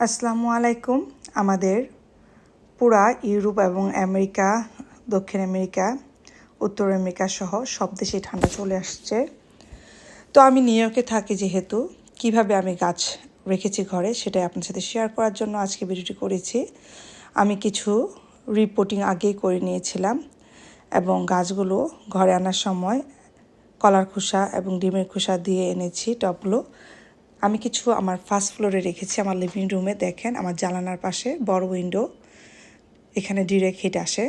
আসসালামু আলাইকুম। আমাদের পুরা ইউরোপ এবং আমেরিকা, দক্ষিণ আমেরিকা, উত্তর আমেরিকা সহ সব দেশেই ঠান্ডা চলে আসছে। তো আমি নিউ ইয়র্কে থাকি যেহেতু, কীভাবে আমি গাছ রেখেছি ঘরে সেটাই আপনার সাথে শেয়ার করার জন্য আজকে ভিডিওটি করেছি। আমি কিছু রিপোর্টিং আগেই করে নিয়েছিলাম এবং গাছগুলো ঘরে আনার সময় কলার খোসা এবং ডিমের খোসা দিয়ে এনেছি টপগুলো আমি কিছু আমার ফার্স্ট ফ্লোরে রেখেছি, আমার লিভিং রুমে দেখেন আমার জানালার পাশে বড় উইন্ডো এখানে ডিরেক্ট হিট আসে।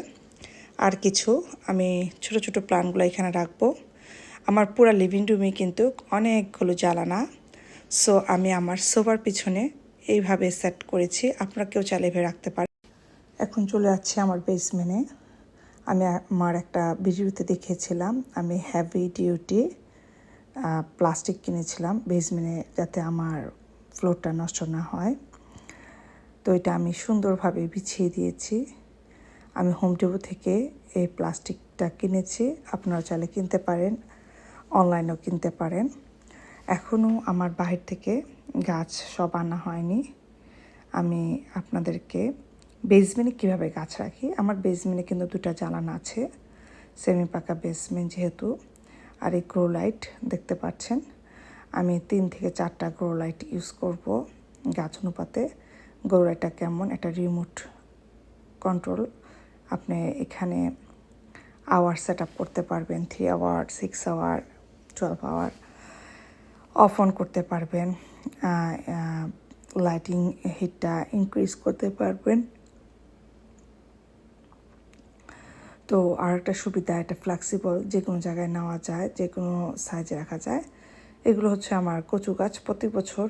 আর কিছু আমি ছোট ছোট প্লান্টগুলো এখানে রাখব। আমার পুরো লিভিং রুমে কিন্তু অনেকগুলো জ্বালানা। সো আমি আমার সোফার পিছনে এইভাবে সেট করেছি। আপনারা কেউ চাইলে এভাবে রাখতে পারেন। এখন চলে যাচ্ছে আমার বেসমেন্টে আমি আমার একটা ভিডিওতে দেখেছিলাম, আমি হ্যাভি ডিউটি প্লাস্টিক কিনেছিলাম বেসমেন্টে যাতে আমার ফ্লোরটা নষ্ট না হয়। তো এটা আমি সুন্দরভাবে বিছিয়ে দিয়েছি। আমি হোম টেবো থেকে এই প্লাস্টিকটা কিনেছি। আপনারা চাইলে কিনতে পারেন অনলাইনেও কিনতে পারেন। এখনও আমার বাহির থেকে গাছ সব আনা হয়নি। আমি আপনাদেরকে বেসমেন্টে কীভাবে গাছ রাখি? আমার বেসমেন্টে কিন্তু দুটা জ্বালানা আছে সেমি পাকা বেসমেন্ট যেহেতু। আর এই গ্রো লাইট দেখতে পাচ্ছেন। আমি তিন থেকে চারটা গ্রো লাইট ইউজ করব। গাছ অনুপাতে গ্রো লাইটটা কেমন? একটা রিমোট কন্ট্রোল। আপনি এখানে আওয়ার সেট আপ করতে পারবেন, three hour, six hour, twelve hour. Off on করতে পারবেন। লাইটিং হিটটা ইনক্রিজ করতে পারবেন। তো আর একটা সুবিধা এটা ফ্লেক্সিবল যে কোনো জায়গায় নেওয়া যায় যে কোনো সাইজে রাখা যায়, এগুলো হচ্ছে আমার কচু গাছ প্রতি বছর।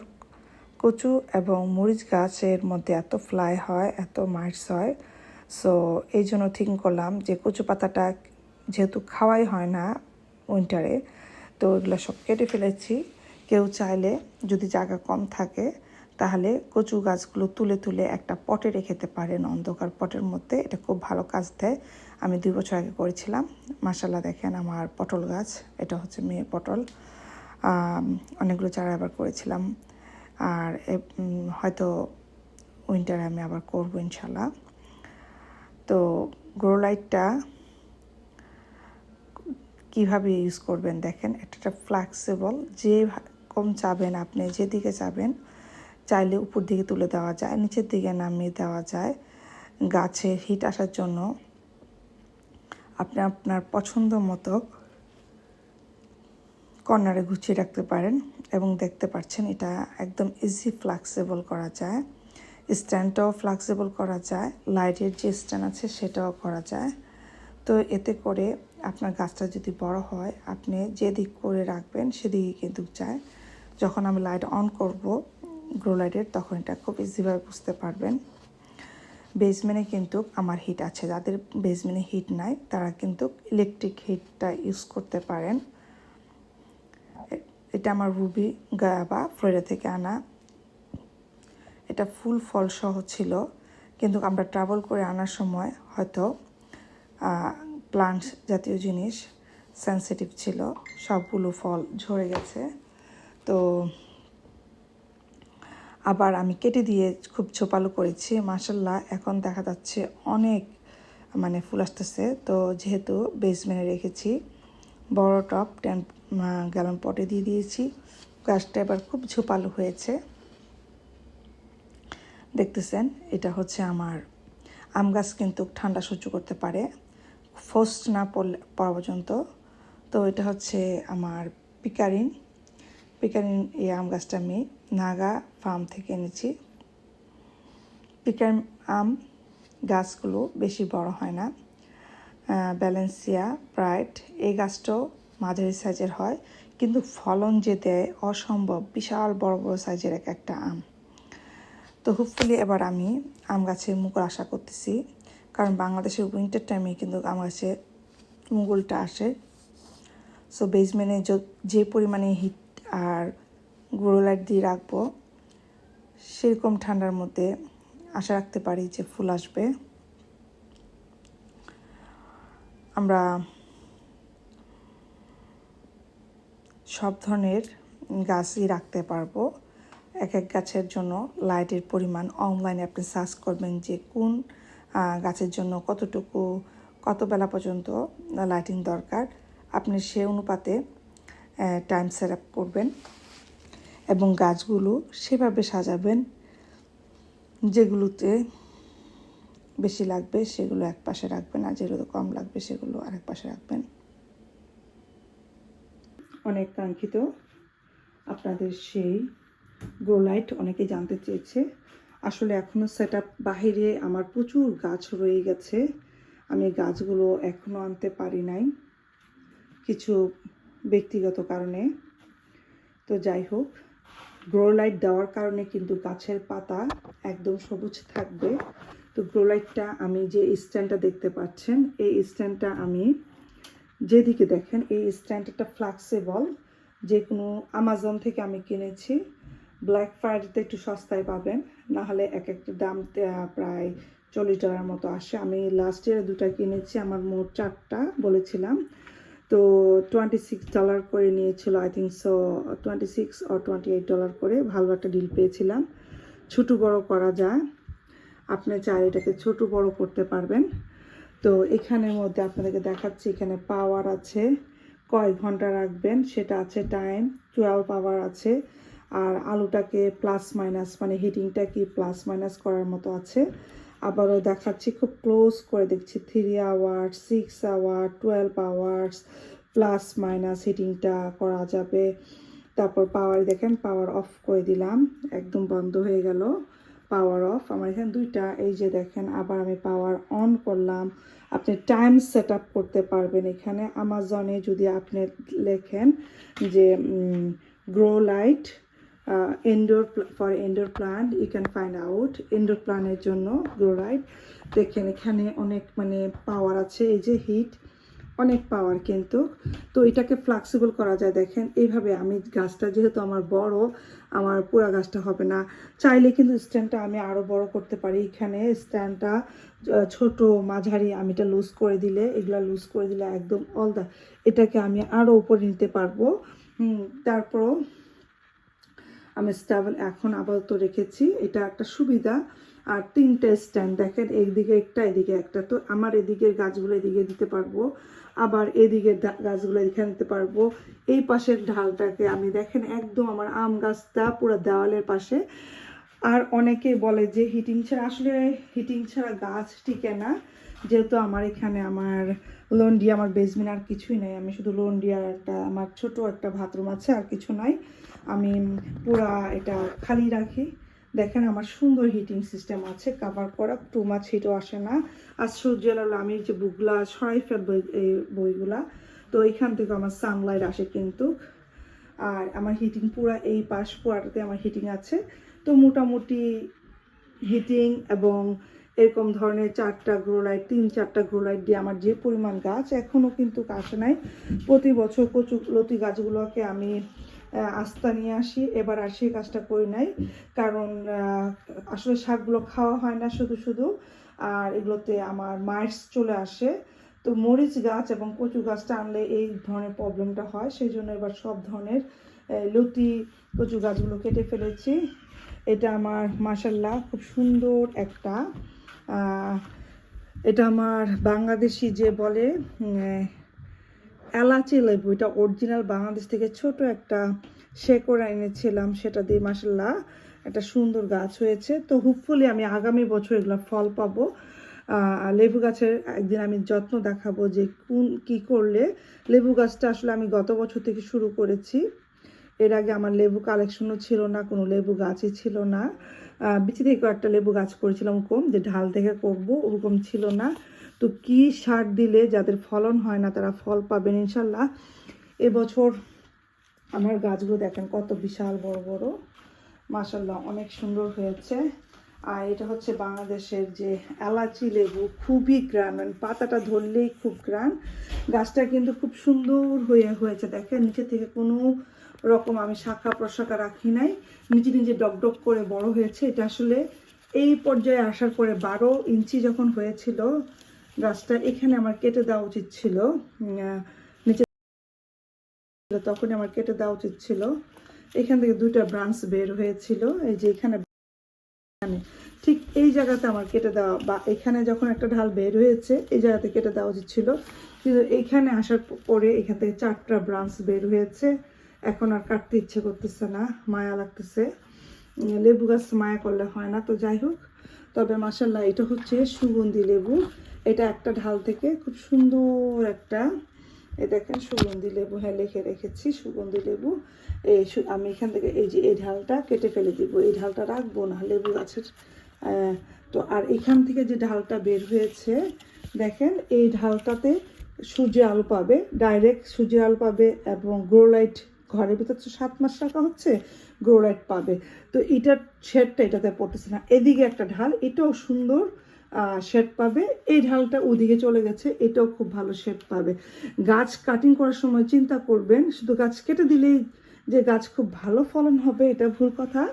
কচু এবং মরিচ গাছের মধ্যে এত ফ্লাই হয়, এত মাইটস হয় সো এই জন্য থিঙ্ক করলাম যে কচু পাতাটা যেহেতু খাওয়াই হয় না উইন্টারে তো এগুলো সব কেটে ফেলেছি। কেউ চাইলে যদি জায়গা কম থাকে, তাহলে কচু গাছগুলো তুলে তুলে একটা পটে রেখেতে পারেন। অন্ধকার পটের মধ্যে এটা খুব ভালো কাজ দেয়। আমি দুই বছর আগে করেছিলাম। মাসাল্লাহ দেখেন আমার পটল গাছ, এটা হচ্ছে মেয়ে পটল। অনেকগুলো চারা আবার করেছিলাম। আর হয়তো উইন্টারে আমি আবার করব ইনশাল্লাহ তো গ্রো লাইটটা কীভাবে ইউজ করবেন দেখেন, এটা ফ্লেক্সিবল যে কম চাবেন আপনি, যেদিকে চাবেন, চাইলে উপর দিকে তুলে দেওয়া যায়, নিচের দিকে নামিয়ে দেওয়া যায়। গাছে হিট আসার জন্য আপনি আপনার পছন্দ মতো কর্নারে গুছিয়ে রাখতে পারেন এবং দেখতে পাচ্ছেন এটা একদম ইজি ফ্লেক্সিবল করা যায়। স্ট্যান্ডটাও ফ্লেক্সিবল করা যায়। লাইটের যে স্ট্যান্ড আছে সেটাও করা যায়। তো এতে করে আপনার গাছটা যদি বড় হয়, আপনি যে দিক করে রাখবেন সেদিকে কিন্তু চায় যখন আমি লাইট অন করব গ্রো লাইটের তখন এটা খুব ইজিভাবে বুঝতে পারবেন। বেসমেন্টে কিন্তু আমার হিট আছে। যাদের বেসমেন্টে হিট নাই, তারা কিন্তু ইলেকট্রিক হিটটা ইউজ করতে পারেন। এটা আমার রুবি গায়াবা ফ্লোরিডা থেকে আনা। এটা ফুল ফল সহ ছিল। কিন্তু আমরা ট্রাভেল করে আনার সময় হয়তো প্লান্ট জাতীয় জিনিস সেন্সিটিভ ছিল। সবগুলো ফল ঝরে গেছে। তো আবার আমি কেটে দিয়ে খুব ছোপালো করেছি মাসাল্লাহ এখন দেখা যাচ্ছে অনেক মানে ফুল আসতেছে। তো যেহেতু বেসমেন্টে রেখেছি, বড় টপ টেন গ্যালন পটে দিয়ে দিয়েছি। গাছটা এবার খুব ঝোপালো হয়েছে। দেখতেছেন, এটা হচ্ছে আমার আম গাছ কিন্তু ঠান্ডা সহ্য করতে পারে ফোস্ট না পড়লে, পড়া পর্যন্ত। তো এটা হচ্ছে আমার পিকারিন পিকারিন এই আম গাছটা আমি নাগা ফার্ম থেকে এনেছি। পিকার আম গাছগুলো বেশি বড় হয় না। ব্যালেন্সিয়া ব্রাইট এই গাছটাও মাঝারি সাইজের হয়, কিন্তু ফলন যে দেয় অসম্ভব, বিশাল বড় বড় সাইজের এক একটা আম। তো হোপফুলি এবার আমি আম গাছে মুকুল আশা করতেছি, কারণ বাংলাদেশের উইন্টার টাইমে কিন্তু আম গাছে মুগুলটা আসে। সো বেসমেন্টে যে পরিমাণে হিট আর গ্রো লাইট দিয়ে রাখব। সেরকম ঠান্ডার মধ্যে আশা রাখতে পারি যে ফুল আসবে। আমরা সব ধরনের গাছই রাখতে পারব। এক এক গাছের জন্য লাইটের পরিমাণ অনলাইনে আপনি সার্চ করবেন যে কোন গাছের জন্য কতটুকু কত বেলা পর্যন্ত লাইটিং দরকার। আপনি সে অনুপাতে টাইম সেট আপ করবেন এবং গাছগুলো সেভাবে সাজাবেন যেগুলোতে বেশি লাগবে সেগুলো এক পাশে রাখবেন আর যেগুলো কম লাগবে সেগুলো আরেক পাশে রাখবেন। অনেক কাঙ্ক্ষিত। আপনাদের সেই গ্রো লাইট অনেকে জানতে চেয়েছে। আসলে এখনও সেট আপ বাহিরে আমার প্রচুর গাছ রয়ে গেছে। আমি গাছগুলো এখনও আনতে পারি নাই। কিছু ব্যক্তিগত কারণে। তো যাই হোক গ্রো লাইট দেওয়ার কারণে কিন্তু গাছের পাতা একদম সবুজ থাকবে। তো গ্রো লাইটটা আমি যে স্ট্যান্ডটা দেখতে পাচ্ছেন, এই স্ট্যান্ডটা আমি যেদিকে দেখেন, এই স্ট্যান্ডটা ফ্লাক্সেবল যে কোনো আমাজন থেকে আমি কিনেছি। ব্ল্যাক ফ্রাইডেতে একটু সস্তায় পাবেন, না হলে এক একটা দাম প্রায় চল্লিশ ডলার মতো আসে। আমি লাস্ট ইয়ারে দুটা কিনেছি, আমার মোট চারটা বলেছিলাম। তো টোয়েন্টি সিক্স ডলার করে নিয়েছিল I think so twenty six R twenty eight dollar করে ভালো একটা ডিল পেয়েছিলাম। ছোট বড় করা যায়, আপনি চাই এটাকে ছোট বড় করতে পারবেন। তো এখানের মধ্যে আপনাদেরকে দেখাচ্ছি, এখানে পাওয়ার আছে, কয় ঘণ্টা রাখবেন, সেটা আছে টাইম টুয়েলভ আওয়ার আছে, আর আলুটাকে প্লাস মাইনাস মানে হিটিংটা কি প্লাস মাইনাস করার মতো আছে। আবারও দেখাচ্ছি, খুব ক্লোজ করে দেখছি three hour six hour twelve hours plus minus হিটিংটা করা যাবে। তারপর পাওয়ার দেখেন পাওয়ার অফ করে দিলাম, একদম বন্ধ হয়ে গেল পাওয়ার অফ আমার এখানে দুইটা, এই যে দেখেন, আবার আমি পাওয়ার অন করলাম। আপনি টাইম সেট করতে পারবেন এখানে। আমাজনে যদি আপনি লেখেন যে grow light indoor for indoor plant you can find out indoor প্ল্যানের জন্য লাইট দেখেন এখানে অনেক মানে পাওয়ার আছে, এই যে হিট অনেক পাওয়ার কিন্তু। তো এটাকে ফ্লেক্সিবল করা যায়। দেখেন এইভাবে আমি গাছটা, যেহেতু আমার বড়, আমার পুরা গাছটা হবে না। চাইলে কিন্তু স্ট্যান্ডটা আমি আরও বড় করতে পারি। এখানে স্ট্যান্ডটা ছোট মাঝারি, আমি এটা লুজ করে দিলে, এগুলো লুজ করে দিলে একদম অলদা এটাকে আমি আরও উপরে নিতে পারব। তারপরও আমি স্টাবল এখন আপাতত রেখেছি। এটা একটা সুবিধা। আর তিনটে স্ট্যান্ড দেখেন, এইদিকে একটা, এদিকে একটা। তো আমার এদিকের গাছগুলো এদিকে দিতে পারব। আবার এদিকের গাছগুলো এখানে দিতে পারব। এই পাশের ঢালটাকে আমি দেখেন, একদম আমার আম গাছটা পুরো দেওয়ালের পাশে। আর অনেকে বলে যে হিটিং ছাড়া, আসলে হিটিং ছাড়া গাছ টিকে না। যেহেতু আমার এখানে আমার লন্ডি আমার বেসমেন্ট আর কিছুই নাই। আমি শুধু লন্ডি আর একটা, আমার ছোট একটা বাথরুম আছে, আর কিছু নাই। আমি পুরা এটা খালি রাখি। দেখেন আমার সুন্দর হিটিং সিস্টেম আছে কাভার করা টু মাছ হিটও আসে না। আর সূর্য এলো আমি যে বুকগুলা সরাই ফেলব এই- বইগুলা, তো এইখান থেকে আমার সানলাইট আসে কিন্তু। আর আমার হিটিং পুরা এই পাশ পুরাটাতে আমার হিটিং আছে। তো মোটামুটি হিটিং এবং এরকম ধরনের চারটা গ্রো লাইট তিন চারটা গ্রো লাইট দিয়ে আমার যে পরিমাণ গাছ এখনও কিন্তু আসে নাই। প্রতি বছর কচু, লতি গাছগুলোকে আমি আস্তা নিয়ে আসি, এবার আর সেই কাজটা করি নাই। কারণ আসলে শাকগুলো খাওয়া হয় না শুধু শুধু, আর এগুলোতে আমার মাইটস চলে আসে। তো মরিচ গাছ এবং কচু গাছটা আনলে এই ধরনের প্রবলেমটা হয়, সেই জন্য এবার সব ধরনের লতি, কচু গাছগুলো কেটে ফেলেছি। এটা আমার মাসাল্লাহ খুব সুন্দর একটা এটা আমার বাংলাদেশি যে বলে এলাচি লেবু, এটা অরিজিনাল বাংলাদেশ থেকে ছোট একটা শেকড় এনেছিলাম সেটা দিয়ে মাসাল্লাহ একটা সুন্দর গাছ হয়েছে। তো হোপফুলি আমি আগামী বছর এগুলো ফল পাবো। লেবু গাছের একদিন আমি যত্ন দেখাবো যে কোন, কি করলে। লেবু গাছটা আসলে আমি গত বছর থেকে শুরু করেছি। এর আগে আমার লেবু কালেকশনও ছিল না, কোনো লেবু গাছই ছিল না। বিচি থেকে একটা লেবু গাছ করেছিলাম কম যে ঢাল থেকে করব, ওরকম ছিল না। তো কি সার দিলে যাদের ফলন হয় না তারা ফল পাবেন ইনশাল্লাহ এবছর আমার গাছগুলো দেখেন কত বিশাল বড় বড়। মাসাল্লাহ অনেক সুন্দর হয়েছে। আর এটা হচ্ছে বাংলাদেশের যে এলাচি লেবু, খুবই গ্রান মানে পাতাটা ধরলেই খুব গ্রান। গাছটা কিন্তু খুব সুন্দর হয়ে হয়েছে, দেখেন। নিচে থেকে কোনো রকম আমি শাখা প্রশাখা রাখি নাই। নিজে নিজে ডক ডক করে বড় হয়েছে। এটা আসলে এই পর্যায়ে আসার পরে বারো ইঞ্চি যখন হয়েছিল, গাছটা এখানে আমার কেটে দেওয়া উচিত ছিল। আহ, তখনই আমার কেটে দেওয়া উচিত ছিল। এখান থেকে দুইটা ব্রাঞ্চ বের হয়েছিল। এই যে এখানে এখানে ঠিক এই জায়গাতে আমার কেটে দেওয়া বা এখানে যখন একটা ঢাল বের হয়েছে এই জায়গাতে কেটে দেওয়া উচিত ছিল। কিন্তু এইখানে আসার পরে এখান থেকে চারটা ব্রাঞ্চ বের হয়েছে। এখন আর কাটতে ইচ্ছে করতেছে না মায়া লাগতেছে। লেবু গাছ মায়া করলে হয় না তো যাই হোক। তবে মাসাল্লাহ এটা হচ্ছে সুগন্ধি লেবু। এটা একটা ঢাল থেকে খুব সুন্দর একটা এই দেখেন সুগন্ধি লেবু হ্যাঁ লিখে রেখেছি, সুগন্ধি লেবু। এই আমি এখান থেকে এই যে, এই ঢালটা কেটে ফেলে দিব। এই ঢালটা রাখব, না লেবু গাছের তো আর এখান থেকে যে ঢালটা বের হয়েছে, দেখেন এই ঢালটাতে সূর্যের আলো পাবে ডাইরেক্ট সূর্যের আলো পাবে এবং গ্রোলাইট ঘরের ভিতর তো সাত মাস রাখা হচ্ছে গ্রোলাইট পাবে। তো এটার শেডটা এটাতে পড়তেছে না। এদিকে একটা ঢাল, এটাও সুন্দর শেড পাবে। এই ঢালটা ওদিকে চলে গেছে, এটাও খুব ভালো শেড পাবে। গাছ কাটিং করার সময় চিন্তা করবেন, শুধু গাছ কেটে দিলেই যে গাছ খুব ভালো ফলন হবে, এটা ভুল কথা।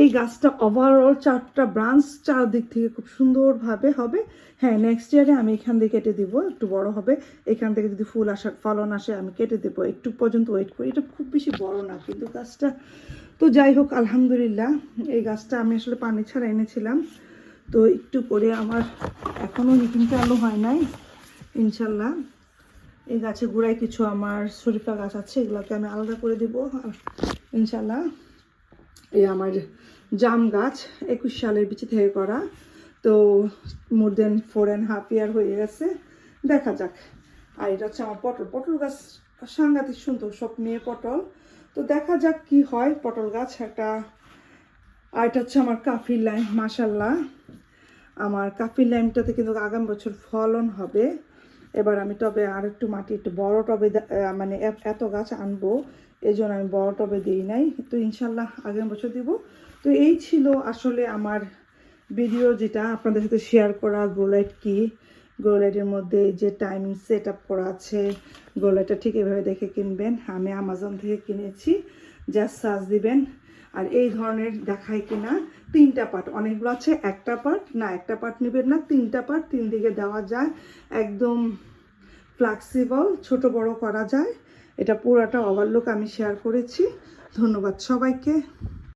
এই গাছটা ওভারঅল চারটা ব্রাঞ্চ চারদিক থেকে খুব সুন্দরভাবে হবে। হ্যাঁ নেক্সট ইয়ারে আমি এখান থেকে কেটে দিব, একটু বড় হবে। এখান থেকে যদি ফুল আসা, ফলন আসে, আমি কেটে দেবো। একটু পর্যন্ত ওয়েট করি। এটা খুব বেশি বড় না, কিন্তু গাছটা তো যাই হোক, আলহামদুলিল্লাহ, এই গাছটা আমি আসলে পানি ছাড়া এনেছিলাম। তো একটু করে আমার এখনও নিকিনতে আলো হয় নাই, ইনশাল্লাহ। এই গাছে গোড়ায় কিছু আমার শরীফা গাছ আছে, এগুলোকে আমি আলাদা করে দেবো ইনশাল্লাহ এই আমার জাম গাছ একুশ সালের বিচি থেকে করা। তো more than four and half year হয়ে গেছে, দেখা যাক। আর এটা হচ্ছে আমার পটল। পটল গাছ সাংঘাতিক সুন্দর, সব মেয়ে পটল। তো দেখা যাক কি হয় পটল গাছ। একটা আর এটা হচ্ছে আমার কাফির লাইম মাসাল্লাহ আমার কাফির লাইমটাতে কিন্তু আগামী বছর ফলন হবে। এবার আমি টবে আর একটু মাটি, একটু বড় টবে মানে এত গাছ আনব এই জন্য আমি বড় টবে দিই নাই। তো ইনশাল্লাহ আগামী বছর দিব। তো এই ছিল আসলে আমার ভিডিও যেটা, আপনাদের সাথে শেয়ার করা গোলাইট কি। গোলাইটের মধ্যে যে টাইমিং সেট আপ করা আছে, গোলাইটটা ঠিক এভাবে দেখে কিনবেন। আমি আমাজন থেকে কিনেছি জাস্ট সার্চ দিবেন। আর এই ধরনের দেখায় কিনা তিনটা পার্ট অনেকগুলো আছে, একটা পার্ট না, একটা পার্ট নেবেন না, তিনটা পার্ট তিন দিকে দেওয়া যায়, একদম ফ্লাক্সিবল ছোট বড় করা যায়। এটা পুরাটা ওভারলুক আমি শেয়ার করেছি। ধন্যবাদ সবাইকে।